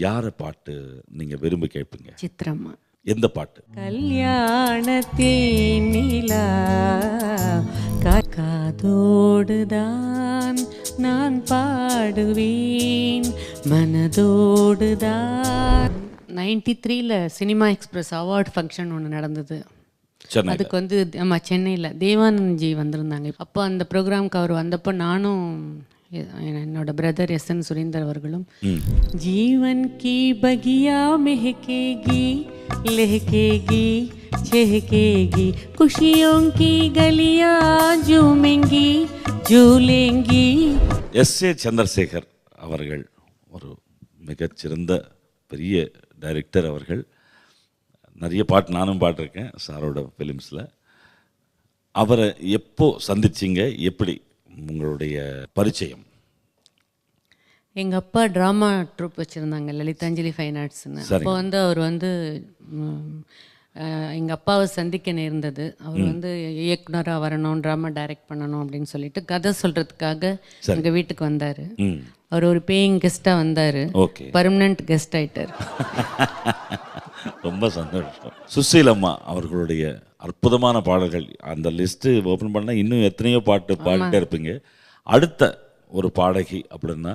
யார பாட்டு நீங்க விரும்பி கேட்பீங்க? சித்ரம்மா எந்த பாட்டு? கல்யாணத்தேன் நிலா கா- காதோடுதான் நான் பாடுவேன் மனதோடுதான். நைன்டி த்ரீல சினிமா எக்ஸ்பிரஸ் அவார்ட் ஃபங்க்ஷன் ஒன்று நடந்தது. அதுக்கு வந்து ஆமா சென்னையில். தேவானந்த்ஜி வந்திருந்தாங்க. அப்போ அந்த ப்ரோக்ராம்க்கு அவர் வந்தப்போ நானும் என்னோட பிரதர் எஸ் என் சுரேந்தர் அவர்களும் जीवन की बगिया महकेगी लहकेगी चहकेगी खुशियों की गलियां झूमेंगी झूलेंगी எஸ் ஏ சந்திரசேகர் அவர்கள் ஒரு மிகச்சிறந்த பெரிய டைரக்டர் அவர்கள் நிறைய பாட்டு நானும் பாட்டிருக்கேன் சாரோட ஃபிலிம்ஸில் அவரை எப்போ சந்திச்சீங்க எப்படி உங்களுடைய பரிச்சயம் எங்க அப்பா ட்ராமா ட்ரூப் வச்சிருந்தாங்க லலிதாஞ்சலி ஃபைன் ஆர்ட்ஸ்னு அப்போ வந்து அவர் வந்து ம், அஹ், எங்க அப்பாவை சந்திக்க நேர்ந்தது. அவர் வந்து இயக்குனரா வரணும் ட்ராமா டைரக்ட் பண்ணணும் அப்படின்னு சொல்லிட்டு கதை சொல்றதுக்காக எங்க வீட்டுக்கு வந்தாரு. அவர் ஒரு பேயிங் கெஸ்டா வந்தாரு. ஓகே. பர்மனன்ட் கெஸ்ட் ஆயிட்டார். ரொம்ப சந்தோஷம். சுசீலம்மா அவர்களுடைய அற்புதமான பாடல்கள். அந்த லிஸ்ட்டு ஓப்பன் பண்ணால் இன்னும் எத்தனையோ பாட்டு பாடிட்டே இருப்பீங்க. அடுத்த ஒரு பாடகி அப்படின்னா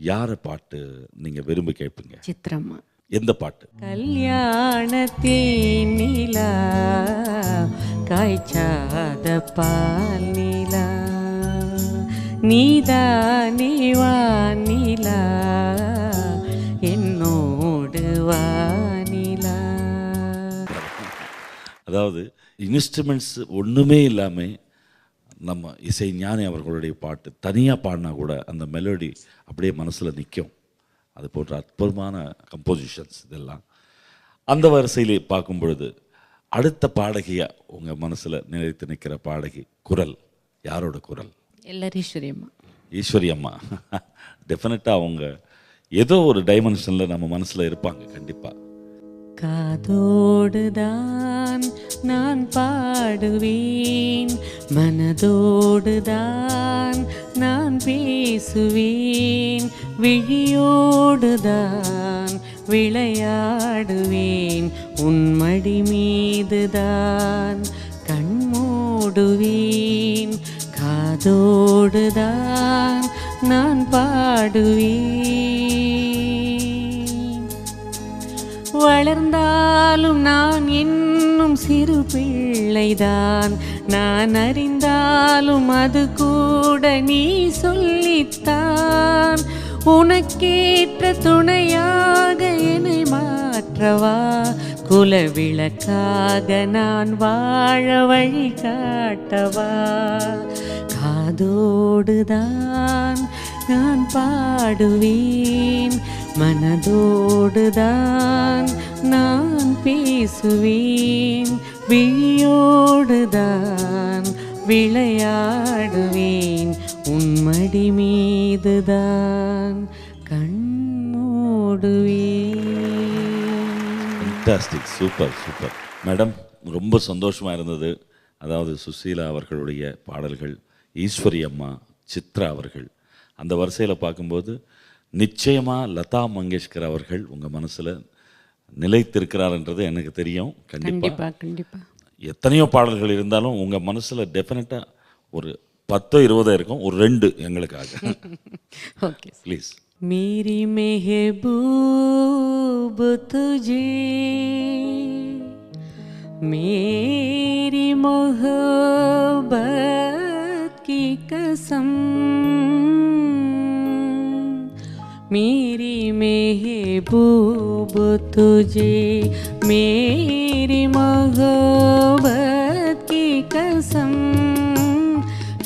யார பாட்டு நீங்க விரும்பி கேட்பீங்க? சித்ரம்மா எந்த பாட்டு? கல்யாணத்தேன் நிலா காய்ச்சாத பால் நிலா நீதானே வானிலா என்னோடு வானிலா. அதாவது இன்ஸ்ட்ருமெண்ட்ஸ் ஒண்ணுமே இல்லாம நம்ம இசை ஞானி அவர்களுடைய பாட்டு தனியாக பாடினா கூட அந்த மெலோடி அப்படியே மனசுல நிற்கும் அது போன்ற அற்புதமான கம்போசிஷன்ஸ் இதெல்லாம். அந்த வரிசையிலே பார்க்கும் பொழுது அடுத்த பாடகியா உங்க மனசுல நிலைத்து நிற்கிற பாடகி குரல்? யாரோட குரல்? எல்லாரீஸ்வரி அம்மா. ஈஸ்வரி அம்மா. டெஃபினட்டாக அவங்க ஏதோ ஒரு டைமென்ஷனில் நம்ம மனசுல இருப்பாங்க கண்டிப்பா. காதோடுதான் நான் பாடுவேன். மனதோடுதான் நான் பேசுவேன். விழியோடுதான் விளையாடுவேன். உன்மடி மீதுதான் கண்மூடுவேன் காதோடுதான் நான் பாடுவேன். வளர்ந்தாலும் நான் இன்னும் சிறு பிள்ளைதான். நான் அறிந்தாலும் அது கூட நீ சொல்லித்தான். உனக்கேற்ற துணையாக என்னை மாற்றவா? குலவிளக்காக நான் வாழ வழி காட்டவா? காதோடுதான் நான் பாடுவேன். மனதோடுதான் நான் பேசுவேன். வியோடுதான் விளையாடுவேன். உன்மடி மீதுதான் கண்மூடுவேன் ஃபண்டாஸ்டிக் சூப்பர் சூப்பர் மேடம் ரொம்ப சந்தோஷமா இருந்தது. அதாவது சுசீலா அவர்களுடைய பாடல்கள் ஈஸ்வரி அம்மா சித்ரா அவர்கள். அந்த வரிசையில் பார்க்கும்போது நிச்சயமாக லதா மங்கேஷ்கர் அவர்கள் உங்கள் மனசில் நிலைத்திருக்கிறார்ன்றது எனக்கு தெரியும் கண்டிப்பா கண்டிப்பா கண்டிப்பா எத்தனையோ பாடல்கள் இருந்தாலும் உங்க மனசுல டெஃபினட்டா ஒரு பத்தோ இருபதோ இருக்கும் ஒரு ரெண்டு எங்களுக்காக ஓகே ப்ளீஸ் मेरी महबूब तुझे मेरी मोहब्बत की कसम मेरी महबूब तुझे, मेरी मोहब्बत की कसम।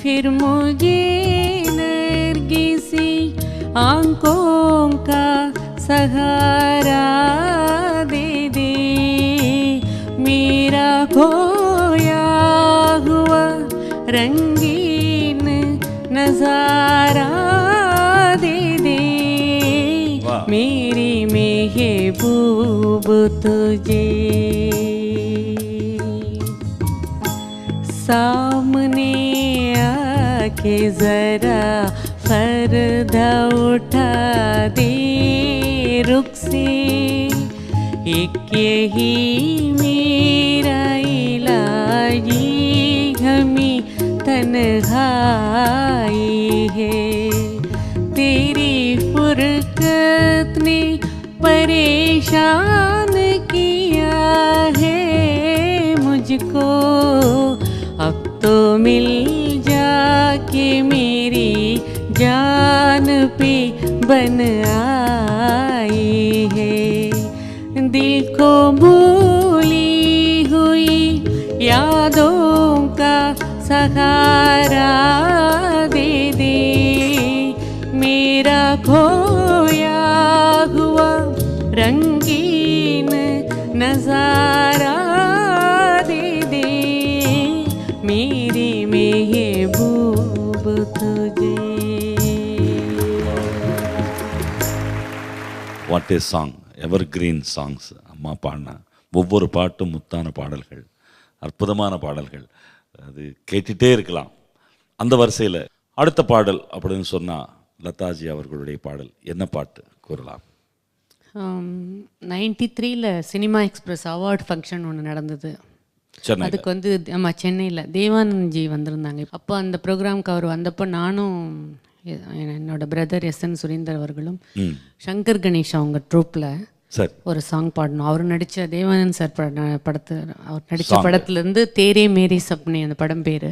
फिर मुझे नरगिसी आँखों का सहारा दे दे। मेरा खोया हुआ रंगीन नज़ारा मेरी महबूब तुझे। सामने आके जरा पर्दा उठा दे रुख से। एक यही मेरा इलाजी घमी तन्हाई बन आई है। दिल को भूली हुई यादों का सहारा दे दे। मेरा खोया हुआ रंगीन नज़ारा दे दे। मेरी महबूब तुझे what a song evergreen songs அம்மா பாடின ஒவ்வொரு பாட்டும் முத்தான பாடல்கள் அற்புதமான பாடல்கள். அது கேட்டுட்டே இருக்கலாம். அந்த வரிசையில் அடுத்த பாடல் அப்படின்னு சொன்னால் லதாஜி அவர்களுடைய பாடல். என்ன பாட்டு? கூறலாம். நைன்டி த்ரீல சினிமா எக்ஸ்பிரஸ் அவார்ட் ஃபங்க்ஷன் ஒன்று நடந்தது. அதுக்கு வந்து ஆமாம் சென்னையில். தேவானந்த்ஜி வந்திருந்தாங்க. அப்போ அந்த ப்ரோக்ராம்க்கு அவர் வந்தப்போ நானும் என்னோட பிரதர் எஸ் என் சுரீந்தர் அவர்களும் சங்கர் கணேஷ் அவங்க ட்ரூப்பில் சரி. ஒரு சாங் பாடணும். அவர் நடித்த தேவானந்த் சார் பட படத்து அவர் நடித்த படத்துலேருந்து தேரே மேரி சப்னே அந்த படம் பேர்.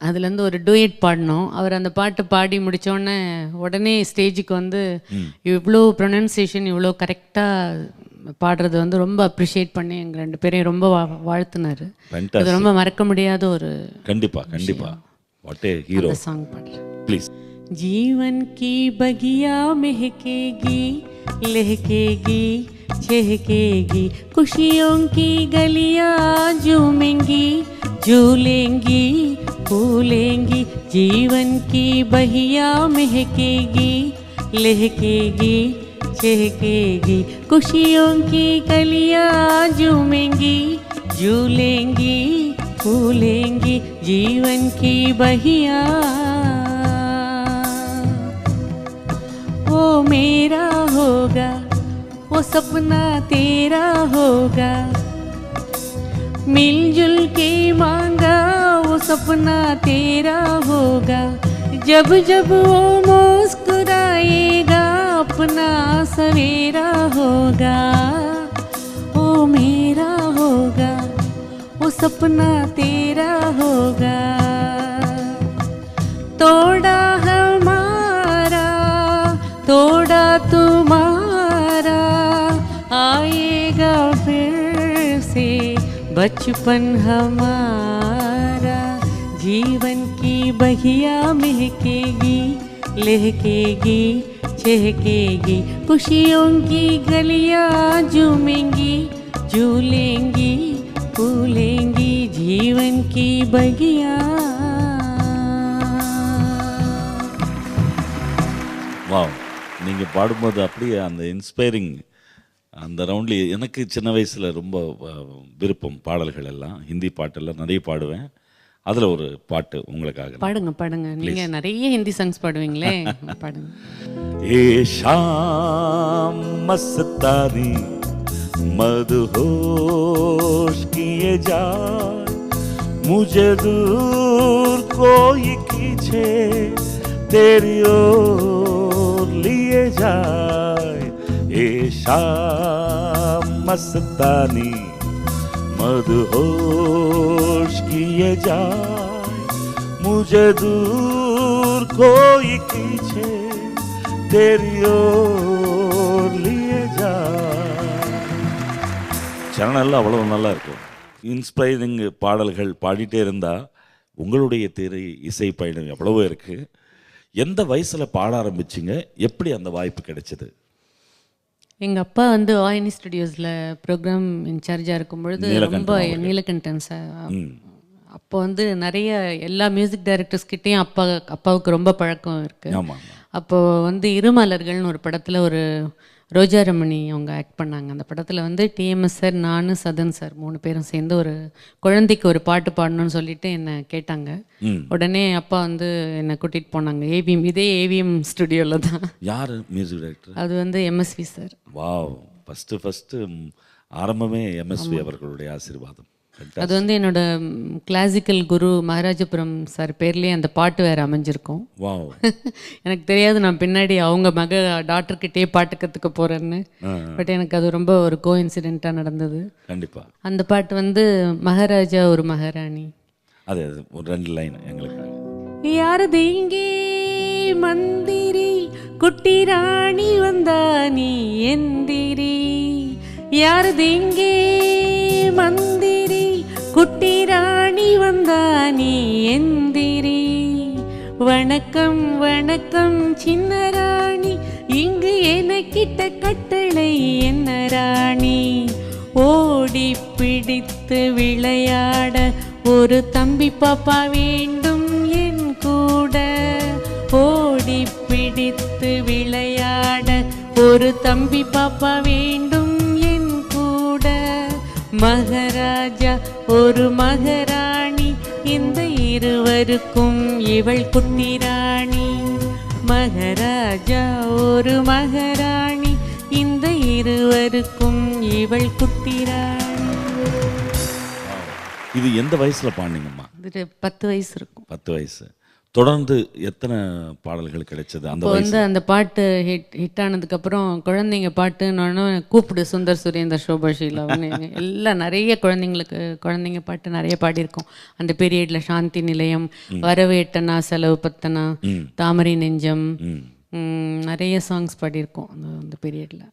அதுலேருந்து ஒரு டூயட் பாடினோம் அவர் அந்த பாட்டு பாடி முடித்தோடனே உடனே ஸ்டேஜுக்கு வந்து இவ்வளோ ப்ரொனன்சியேஷன் இவ்வளோ கரெக்டாக பாடுறது வந்து ரொம்ப அப்ரிஷியேட் பண்ணி எங்கள் ரெண்டு பேரையும் ரொம்ப வாழ்த்துனாரு. அது ரொம்ப மறக்க முடியாத ஒரு கண்டிப்பா கண்டிப்பா. வாட் ஏ ஹீரோ சாங் பாடுறேன் ப்ளீஸ் जीवन की बगिया महकेगी, लहकेगी चहकेगी खुशियों की गलियाँ झूमेंगी, झूलेंगी, फूलेंगी। जीवन की बहिया महकेगी, लहकेगी चहकेगी खुशियों की गलियाँ झूमेंगी, झूलेंगी, फूलेंगी। जीवन की बहिया मेरा होगा, वो सपना तेरा होगा। मिलजुल के मांगा, वो सपना तेरा होगा। जब जब वो मुस्कुराएगा, अपना सवेरा होगा। वो मेरा होगा, वो सपना तेरा होगा। तोड़ा बचपन हमारा जीवन की बहिया महकेगी लहकेगी चहकेगी खुशियों की गलियां झूमेंगी झूलेंगी फूलेंगी जीवन की बगिया வாவ் நீங்கள் பாடும்போது அப்படியே அந்த இன்ஸ்பைரிங் அந்த ரவுண்ட்லி எனக்கு சின்ன வயசில் ரொம்ப அஹ், விருப்பம் பாடல்கள் எல்லாம் ஹிந்தி பாட்டெல்லாம் நிறைய பாடுவேன் அதில் ஒரு பாட்டு உங்களுக்காக பாடுங்க பாடுங்க நீங்க நிறைய ஹிந்தி சாங்ஸ் பாடுவீங்களே பாடுங்க ये शाम मस्तानी मदहोश किए जाए मुझे दूर कोई खींचे तेरी ओर लिए जाए ये शाम मस्तानी मदहोश किए जाए मुझे दूर कोई खींचे तेरी ओर लिए जाए சேனலில் அவ்வளவு நல்லா இருக்கும் இன்ஸ்பைரிங் பாடல்கள் பாடிட்டே இருந்தா உங்களுடைய திரை இசை பயணம் எவ்வளவோ இருக்கு எந்த வயசுல பாட ஆரம்பிச்சீங்க எப்படி அந்த வாய்ப்பு கிடைச்சது எங்க அப்பா வந்து ஆயினி ஸ்டுடியோஸ்ல ப்ரோக்ராம் இன்சார்ஜா இருக்கும் பொழுது ரொம்ப நீலகண்டன் சார் அப்போ வந்து நிறைய எல்லா மியூசிக் டைரக்டர்ஸ் கிட்டேயும் அப்பா அப்பாவுக்கு ரொம்ப பழக்கம் இருக்கு. ஆமா அப்போ வந்து இருமலர்கள்னு ஒரு படத்துல ஒரு ரோஜா ரமணி அவங்க ஆக்ட் பண்ணாங்க. அந்த படத்தில் வந்து டிஎம்எஸ் சார் நான் சதன் சார் மூணு பேரும் சேர்ந்து ஒரு குழந்தைக்கு ஒரு பாட்டு பாடணும்னு சொல்லிட்டு என்னை கேட்டாங்க. உடனே அப்பா வந்து என்னை கூட்டிகிட்டு போனாங்க. ஏவிஎம் இதே ஏவிஎம் ஸ்டுடியோவில் தான். யார் மியூசிக் டைரக்டர் அது வந்து MSV sir wow first first ஆரம்பமே எம்எஸ்வி அவர்களுடைய ஆசீர்வாதம். அது வந்து என்னோட கிளாசிக்கல் குரு மகாராஜபுரம் சார் பேர்லேயே அந்த பாட்டு வேறு அமைஞ்சிருக்கும். எனக்கு தெரியாது நான் பின்னாடி அவங்க மக டாக்டர்கிட்டே பாட்டு கற்றுக்க போகிறேன்னு பட் எனக்கு அது ரொம்ப ஒரு கோ இன்சிடெண்ட்டாக நடந்தது. கண்டிப்பா. அந்த பாட்டு வந்து மகாராஜா ஒரு மகாராணி. அது ஒரு ரெண்டு லைன் எங்களுக்காக. யாரது இங்கே மந்திரி குட்டி ராணி வந்தா நீ எந்திரி. யாரது இங்கே மந்திரி குட்டி ராணி வந்தானே எந்திரி. வணக்கம் வணக்கம் சின்ன ராணி இங்கு எனக்கிட்ட கட்டளை என்ன ராணி? ஓடி பிடித்து விளையாட ஒரு தம்பி பாப்பா வேண்டும் என் கூட. ஓடி பிடித்து விளையாட ஒரு தம்பி பாப்பா வேண்டும் மகாராஜா ஒரு மகாராணி. இந்த இருவருக்கும் இவள் குட்டி ராணி மகாராஜா ஒரு மகாராணி. இந்த இருவருக்கும் இவள் குட்டி ராணி இது எந்த வயசுல பாடினீங்கம்மா? இது பத்து வயசு இருக்கும். பத்து வயசு. தொடர்ந்து எத்தனை பாடல்கள் கிடைச்சது அந்த வந்து அந்த பாட்டு ஹிட் ஹிட் ஆனதுக்கப்புறம் குழந்தைங்க பாட்டுன்னு கூப்பிடு சுந்தர் சுரேந்தர் சோபா ஷீலாவுன்னு எல்லாம் நிறைய குழந்தைங்களுக்கு குழந்தைங்க பாட்டு நிறைய பாடியிருக்கோம். அந்த பீரியடில் சாந்தி நிலையம் வரவு எட்டனா செலவு பத்தனா தாமரை நெஞ்சம் நிறைய சாங்ஸ் பாடியிருக்கோம் அந்த அந்த பீரியடில்